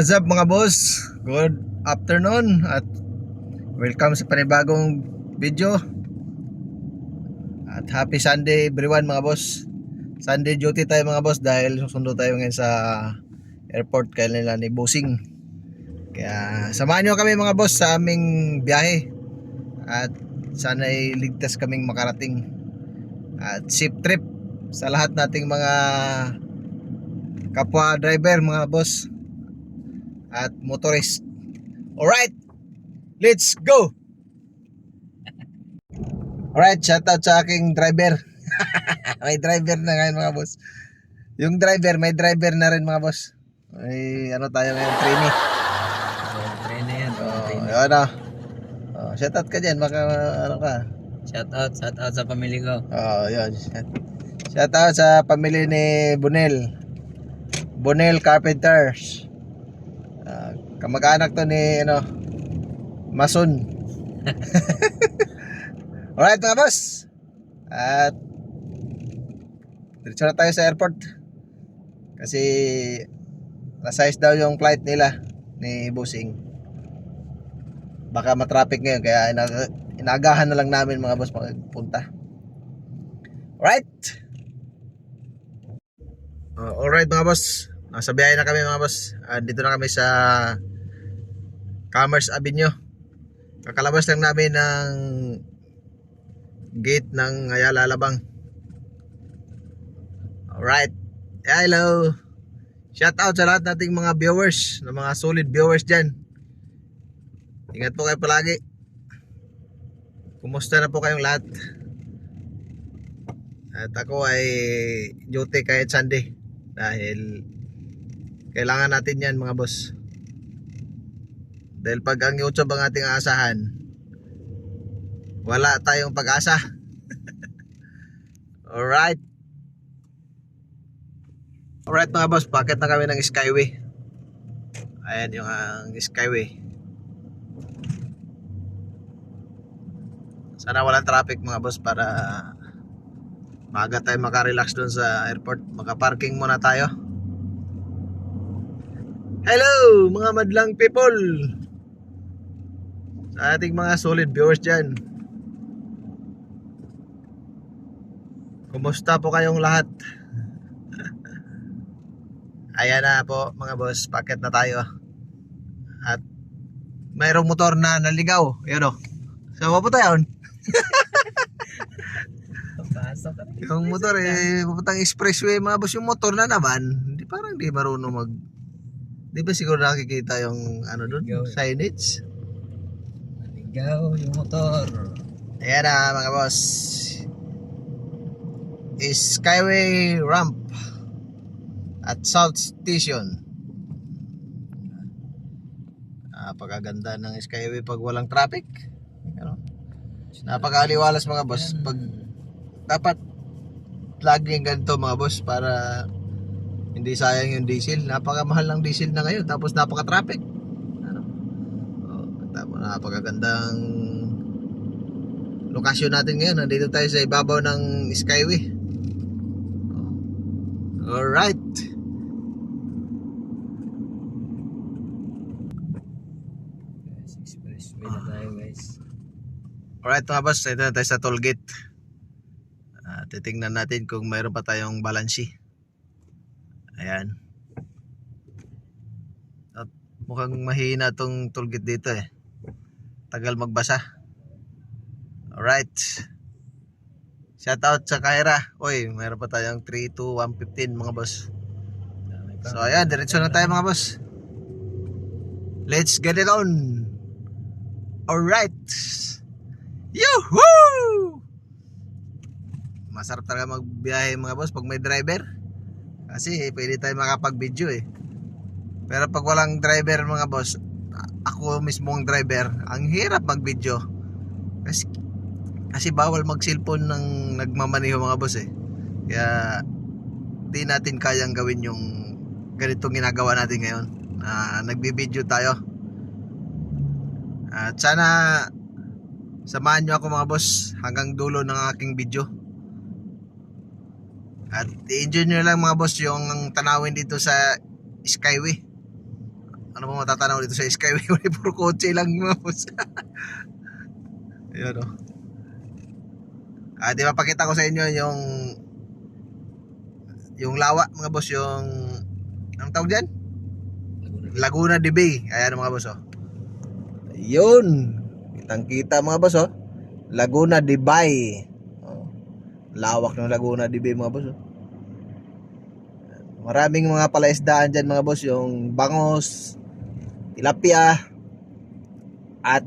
What's up mga boss? Good afternoon at welcome sa panibagong video. At happy Sunday everyone mga boss. Sunday duty tayo mga boss dahil susundo tayo ngayon sa airport kaya nila ni Busing. Kaya samahan nyo kami mga boss sa aming biyahe. At sana ay ligtas kaming makarating. At safe trip sa lahat nating mga kapwa driver mga boss at motorist. Alright, let's go! Alright, shout out sa aking driver. may driver na ngayon mga boss. Yung driver, may driver na rin mga boss. May ano tayo ngayon, trainee. Train na yan. Oh, train. yun ah. Oh, shout out ka dyan, baka ano ka. Shout out, shout out sa pamilya ko. Oh, yun. Shout out sa pamilya ni Bunel. Bunel Carpenters. Ah, kamag-anak to ni ano Mason. Alright mga boss. At diretso na tayo sa airport. Kasi na-size daw yung flight nila ni Busing. Baka matraffic ngayon kaya ina- inagahan na lang namin mga boss magpunta. Alright. Uh, alright mga boss. Nasa biyahe na kami mga boss. Ah, dito na kami sa Commerce Avenue. Kakalabas lang namin ng gate ng Ayala Alabang. Alright. Hello. Shout out sa lahat nating mga viewers, na mga solid viewers dyan. Ingat po kayo palagi. Kumusta na po kayong lahat? At ako ay duty kahit Sunday dahil kailangan natin yan mga boss. Dahil pag ang YouTube ang ating aasahan, wala tayong pag-asa. Alright. Alright mga boss, bakit na kami ng Skyway? Ayan yung ang Skyway. Sana walang traffic mga boss para maaga tayo makarelax doon sa airport. Makaparking muna tayo. Hello mga madlang people! Sa ating mga solid viewers dyan. Kumusta po kayong lahat? Ayan na po mga boss, packet na tayo. At mayroong motor na naligaw. Ayan o. Tayo. Pasok ka. Yung motor eh, pupuntang expressway mga boss, yung motor na naman, hindi parang di marunong mag... Di ba siguro nakikita yung ano doon? Signage? Naligaw yung motor. Ayan na mga boss. Is Skyway Ramp at South Station. Napakaganda ng Skyway pag walang traffic. Ano? Napakaaliwalas mga boss. Pag dapat laging ganito mga boss para hindi sayang yung diesel. Napakamahal ng diesel na ngayon tapos napaka-traffic. Ano? Oh, tapos napakagandang lokasyon natin ngayon. Nandito tayo sa ibabaw ng Skyway. Oh. Alright. Guys, expressway na tayo guys. Alright mga boss, ito na tayo sa toll gate. Ah, titingnan natin kung mayroon pa tayong balansi. Ayan. At mukhang mahina tong toll gate dito eh. Tagal magbasa. Alright. Shout out sa Kaira. Uy, mayroon pa tayong 3 to 115 mga boss. So ayan, diretso na tayo mga boss. Let's get it on. Alright. Yoo-hoo! Masarap talaga magbiyahe mga boss pag may driver. Kasi pwede tayo makapag-video eh. Pero pag walang driver mga boss, ako mismo ang driver, ang hirap mag-video. Kasi, kasi bawal mag-cellphone ng nagmamaneho mga boss eh. Kaya di natin kayang gawin yung ganitong ginagawa natin ngayon. na nagbi-video tayo. At sana samahan nyo ako mga boss hanggang dulo ng aking video. At i-enjoy nyo lang mga boss yung tanawin dito sa Skyway. ano mo matatanaw dito sa Skyway? Wala puro kotse lang mga boss. Ayan o. Ah, di ba ko sa inyo yung yung lawa mga boss, yung anong tawag dyan? Laguna. Laguna de Bay. Ayan mga boss oh. Yun. Kitang kita mga boss oh. Laguna de Bay. Lawak ng Laguna Bay mga boss oh. Maraming mga palaisdaan dyan mga boss. Yung bangos, tilapia, at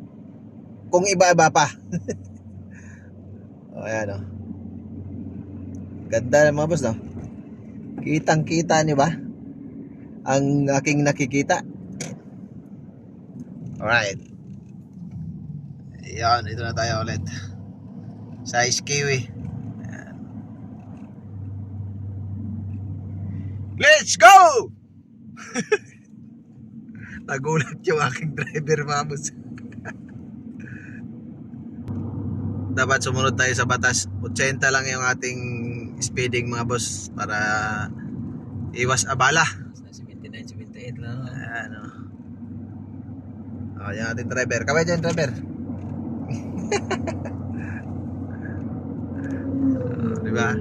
kung iba-iba pa. oh, ayan oh. Ganda mga boss no. Kitang kita niyo ba? ang aking nakikita. Alright. Yan, ito na tayo ulit. Sa Kiwi. Let's go! Nagulat yung aking driver, mamos. Dapat sumunod tayo sa batas. 80 lang yung ating speeding mga boss para iwas abala. Sa 79, 78 lang. oh. Ayan o. Oh, yung ating driver. Kamay dyan, driver. oh, di ba?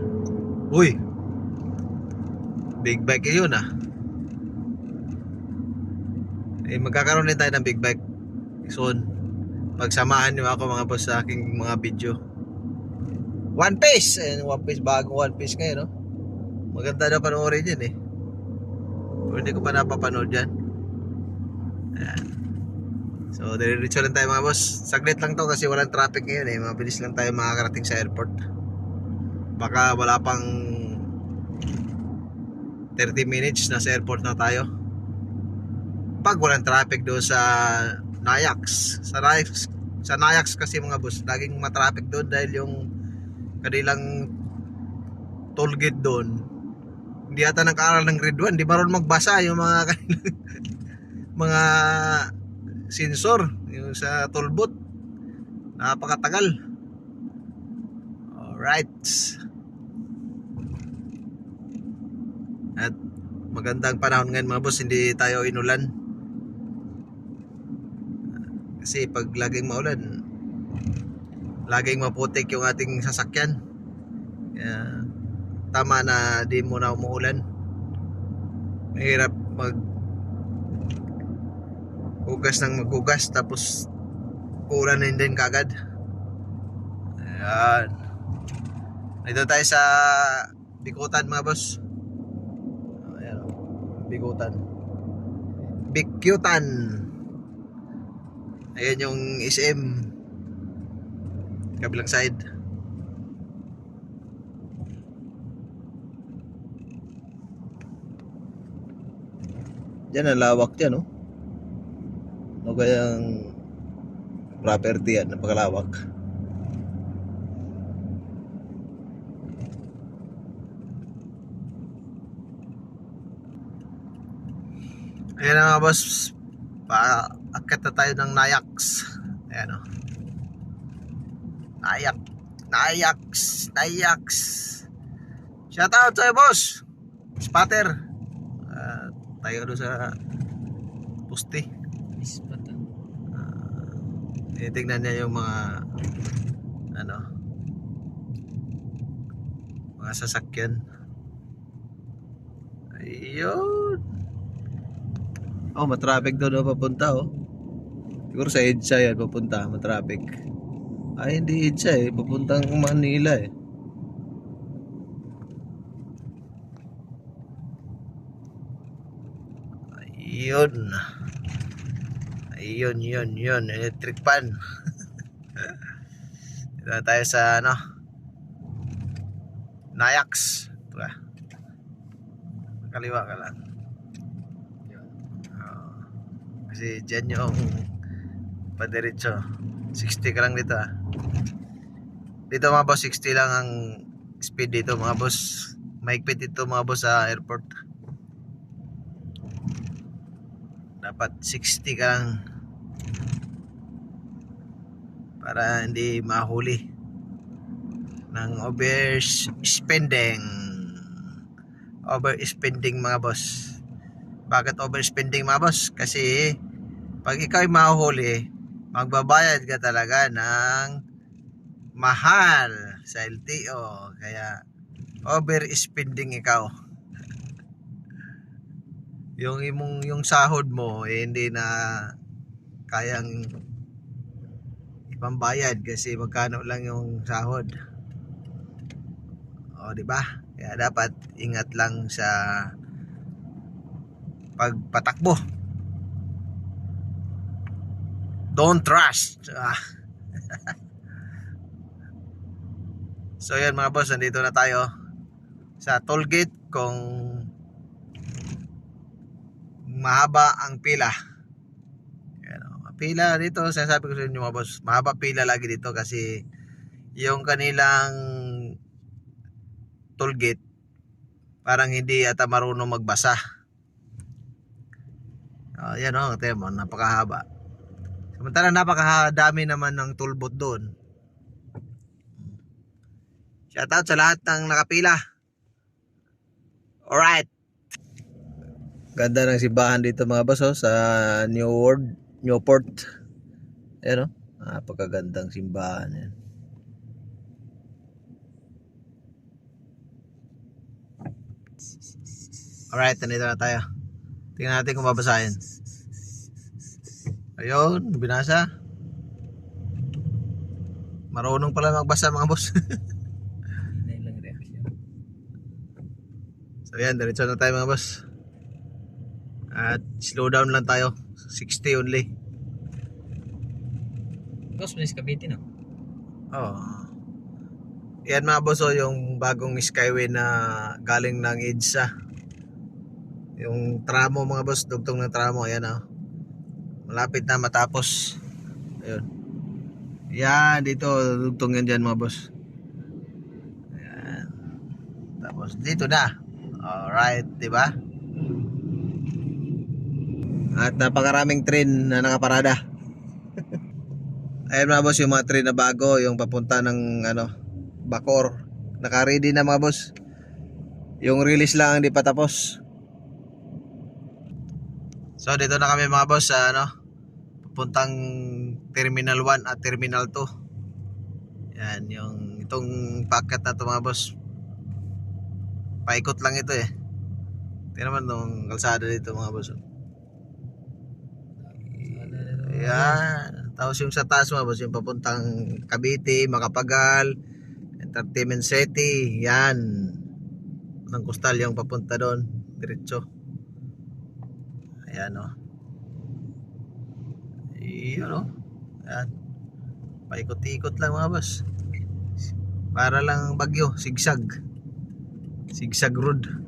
Uy! Big bike yun ah. Eh, magkakaroon din tayo ng big bike soon. Pagsamahan niyo ako mga boss sa aking mga video. One Piece! Ayan, One Piece. Bagong One Piece ngayon, no? Maganda na panoorin yun eh. Pero hindi ko pa napapanood yan. Ayan. So, diretso lang tayo mga boss. Saglit lang to kasi walang traffic ngayon eh. Mabilis lang tayo makakarating sa airport. Baka wala pang 30 minutes na sa airport na tayo. Pag walang traffic doon sa Nayax. Sa Nayax, sa Nayax kasi mga boss, laging matraffic doon dahil yung kanilang toll gate doon hindi ata nag-aaral ng grade 1, di marunong magbasa yung mga mga sensor yung sa tollbooth. Napakatagal. Alright. At magandang panahon ngayon mga boss, hindi tayo inulan. Kasi pag laging maulan, laging maputik yung ating sasakyan. Kaya tama na di mo na umuulan. Mahirap mag hugas ng maghugas tapos ulan na din kagad. Ayan. Dito tayo sa Bikutan mga boss. Bikutan. Bikutan. Ayan yung SM. Kabilang side. Diyan ang lawak dyan, oh. Ano kayang property yan, napakalawak. Ayan na mga boss, paakit na tayo ng Nayax. Ayan o. Nayak, Nayax, Nayax. Shout out sa'yo boss. Spatter. Ah, tayo doon sa puste. Ispat ah. Uh, tinitignan niya yung mga ano mga sasakyan. Ayun. Oh, matraffic doon oh, papunta oh. Siguro sa EDSA yan papunta, matraffic. Ay, hindi EDSA eh. Papuntang Manila eh. Ayun. Ayun, yun, yun. Electric pan. Dito na tayo sa ano. Nayax. Ito ka. Kaliwa ka lang. Kasi dyan yung padiretso. 60 ka lang dito ah. Dito mga boss, 60 lang ang speed dito mga boss. Mahigpit dito mga boss sa airport. Dapat 60 ka lang para hindi mahuli ng overspending overspending mga boss Bakit overspending mga boss? Kasi pag ikaw ay mahuhuli, magbabayad ka talaga ng mahal sa LTO. Kaya overspending ikaw. Yung imong yung sahod mo eh, hindi na kayang ipambayad kasi magkano lang yung sahod. O, di ba? Kaya dapat ingat lang sa pagpatakbo. Don't trust. Ah. so yan mga boss, nandito na tayo sa toll gate kung mahaba ang pila. Yan, oh. Pila dito, sinasabi ko sa inyo mga boss, mahaba pila lagi dito kasi yung kanilang toll gate parang hindi ata marunong magbasa. Oh, yan oh, tingnan mo, napakahaba. Samantala napakadami naman ng tollbooth doon. Shoutout sa lahat ng nakapila. Alright. Ganda ng simbahan dito mga boss oh, sa New World, Newport. Ayan oh, napakagandang simbahan yan. Alright, nandito na tayo. Tingnan natin kung babasahin. Ayun, binasa. Marunong pala magbasa mga boss. So yan, diretso na tayo mga boss. At slow down lang tayo. 60 only. Boss, may Cavite no? Oo. Yan mga boss, oh, yung bagong Skyway na galing ng EDSA. Yung tramo mga boss, dugtong ng tramo, ayan oh. Malapit na matapos. Ayun. Yan, dito, dugtong yan dyan mga boss. Ayan. Tapos dito na. Alright, di ba? At napakaraming train na nakaparada. Ayan mga boss, yung mga train na bago, yung papunta ng ano, Bacor. Naka-ready na mga boss. Yung release lang hindi pa tapos. So dito na kami mga boss sa ano, papuntang Terminal 1 at Terminal 2. Yan, yung itong packet na boss. Paikot lang ito eh. Tingnan naman tong kalsada dito mga boss. Yan. Tapos yung sa taas mga boss, yung papuntang Cavite, Makapagal, Entertainment City, yan. Ng kustal yung papunta doon, diretso. Ayan o. Oh. Iyon o. Oh. Ayan. Paikot-ikot lang mga boss. Para lang bagyo, sigsag. Sigsag road. Ayan.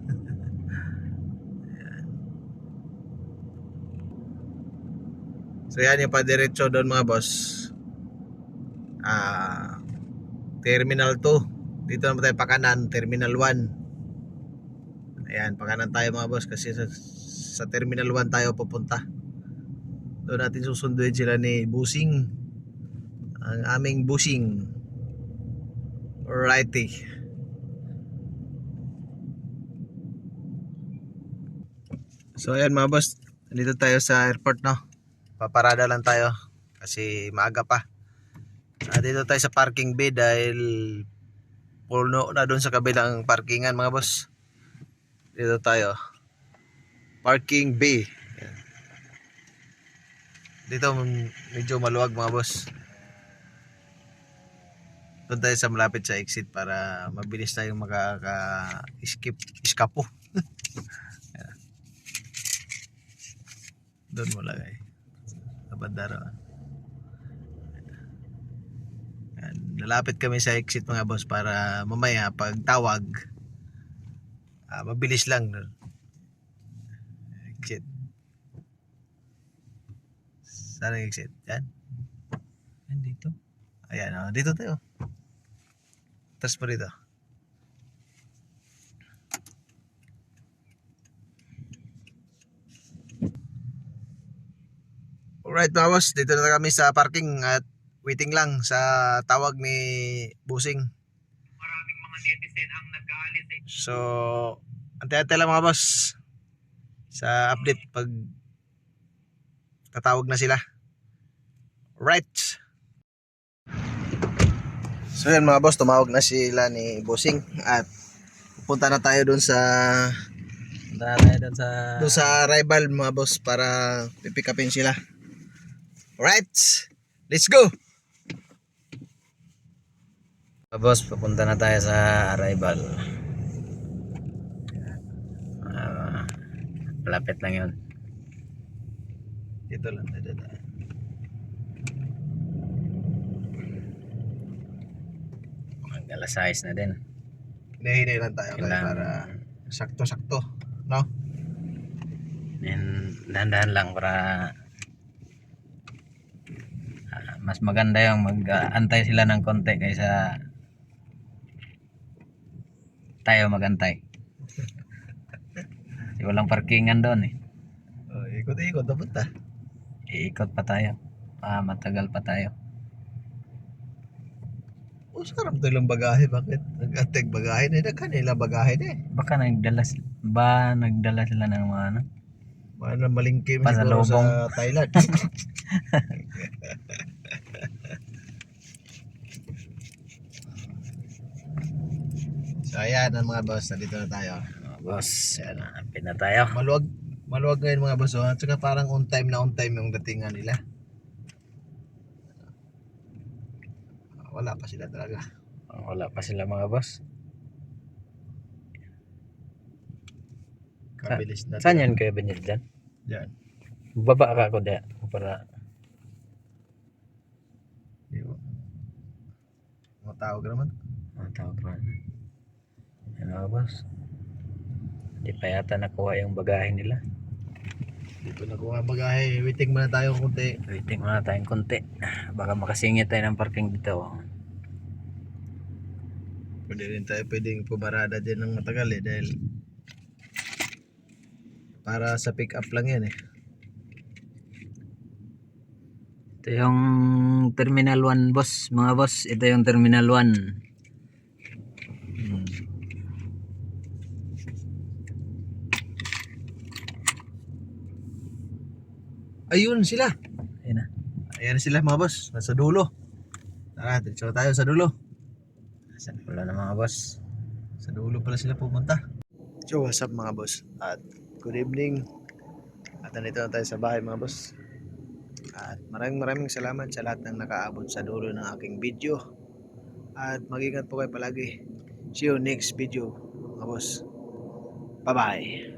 So yan yung padiretso doon mga boss. Ah, Terminal 2. Dito naman tayo pakanan, Terminal 1. Ayan, pakanan tayo mga boss kasi sa, sa Terminal 1 tayo pupunta. Doon natin susunduin sila ni Busing. Ang aming Busing. Alrighty. So ayan mga boss, dito tayo sa airport no. Paparada lang tayo kasi maaga pa. Ah, dito tayo sa parking bay dahil puno na doon sa kabilang parkingan mga boss. Dito tayo. Parking bay. Dito medyo maluwag mga boss. Doon tayo sa malapit sa exit para mabilis tayong makaka-skip, iskapo. Doon mo lagay. Sa bandara. Yan. Lalapit kami sa exit mga boss para mamaya pag tawag ah, mabilis lang. Exit. Saan ang exit? Yan. Yan dito. Ayan, oh. dito tayo. Tapos po dito. Alright mga boss, dito na kami sa parking at waiting lang sa tawag ni Busing. maraming mga netizen ang nag-aalis eh. So, antay-antay lang mga boss. sa update pag tatawag na sila. Right. So yan mga boss, tumawag na sila ni Bossing at pupunta na tayo doon sa Punta na tayo doon sa... doon sa rival mga boss para pipick upin sila. Right. Let's go. Ah, boss, papunta na tayo sa arrival. Ah, malapit lang yun. Dito lang dadaan. Alas 6 na din. Hinahinay lang tayo Kailangan, para sakto-sakto. No? and dahan-dahan lang para ah, mas maganda yung mag-antay sila ng konti kaysa tayo magantay. Kasi walang parkingan doon eh. Oh, ikot-ikot dapat ta. Iikot pa tayo. Ah, matagal pa tayo. O sarap to lang bagahe. Bakit? Nag-ateg bagahe na. Nagkan nila bagahe na eh. Baka nagdala si- ba nagdala sila ng mga ano? Mana malingki mo siguro Pasalubong. sa Thailand. so ayan ang mga boss. Nandito na tayo. Oh, boss, yan na. Pin na tayo. Maluwag. Maluwag ngayon mga boss. Oh. At saka parang on time na on time yung datingan nila. Wala pa sila talaga. Oh, Wala pa sila mga boss. Kabilis na. Saan yan kayo Benyet dyan? Diyan. Baba ka ako dyan. Para Di ba? Ka naman. Ang tawag ron. Ano mga boss? Hindi pa yata nakuha yung bagahe nila. Dito na kuha ang bagahe. Waiting muna tayo kunti. Waiting muna tayong konti. Baka makasingit tayo ng parking dito. Pwede rin tayo pwedeng pumarada dyan ng matagal eh dahil para sa pick up lang yan eh. Ito yung Terminal 1 boss. Mga boss, ito yung Terminal 1. Ayun sila. Ayun na. Ayan sila mga boss. Nasa dulo. Tara, diretso tayo sa dulo. Saan pala na mga boss? Sa dulo pala sila pumunta. So what's up mga boss? At good evening. At nandito na tayo sa bahay mga boss. At maraming maraming salamat sa lahat ng nakaabot sa dulo ng aking video. At mag-ingat po kayo palagi. See you next video mga boss. Bye bye.